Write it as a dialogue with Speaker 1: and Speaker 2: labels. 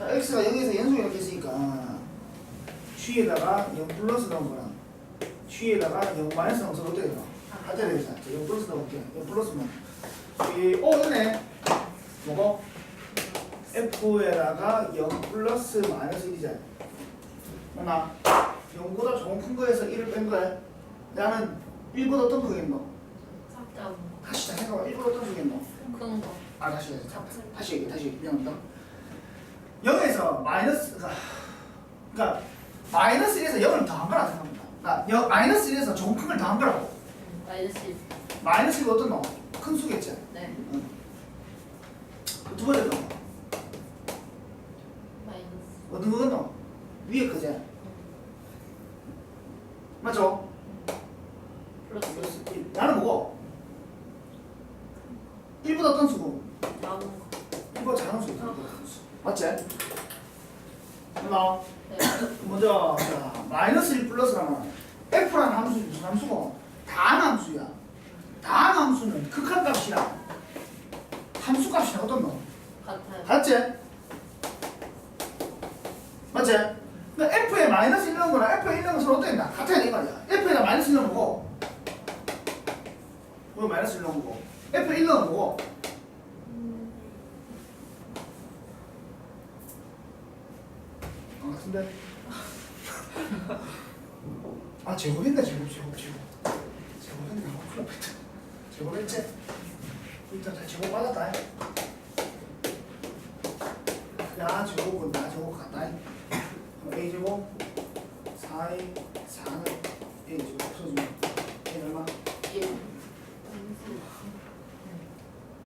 Speaker 1: 자, x가 여기서 연속이 이렇게 있으니까 g에다가 0 플러스 넣은 거랑 g에다가 0 마이너스 넣은 거 어떻게 되나? 같아야 되겠다. 자, 0 플러스 넣을게. 0 플러스면 이 오, 이네 뭐고? f에다가 0 플러스 마이너스 1이잖아. 맞나? 0보다 조금 큰 거에서 1을 뺀 거야. 나는 1보다 어떤 크겠노?
Speaker 2: 작다고
Speaker 1: 다시 다 생각해봐. 1보다 어떤 크겠노?
Speaker 2: 큰 거.
Speaker 1: 아 다시 다시 다시 얘기 다시 얘기 미안합니다. 0에서 마이너스가 그러니까 마이너스 1에서 0을 더한 거라 생각합니다. 그러니까 영- 마이너스 1에서 조금 큰걸 더한 거라고.
Speaker 2: 음, 마이너스 1.
Speaker 1: 마이너스 1이 어떤 놈? 큰 수겠지.
Speaker 2: 네.
Speaker 1: 응. 두 번째 놈
Speaker 2: 마이너스.
Speaker 1: 어떤 거건 놈? 위에 거지. 맞죠?
Speaker 2: 플러스.
Speaker 1: 플러스 1. 나는 뭐고? 1보다 어떤 수고?
Speaker 2: 남은 거.
Speaker 1: 1보다 작은 수. 1보다 작은 수. 맞지? 맞나?
Speaker 2: 네.
Speaker 1: 먼저 자, 마이너스 1 플러스라면 f라는 함수 무슨 함수고 다항 함수야. 다항 함수는 극한 값이랑 함수 값이랑 어떤 놈?
Speaker 2: 같아요.
Speaker 1: 같지? 맞지? 근데 f에 마이너스 1 넣은 거랑 f에 1 넣은 건 서로 어떻게 된다? 같아야 돼 말이야. f에다 마이너스 1 넣은 거고 왜 마이너스 1 넣은 거고 f에 1 넣은 거고 같은데? 아 제곱했네 제곱 제곱 제곱 아, 큰일 났다. 제곱했지? 일단 다 제곱 받았다. 야 제곱은 나 제곱 같다. A 제곱 4A 4는 A 제곱 없어지면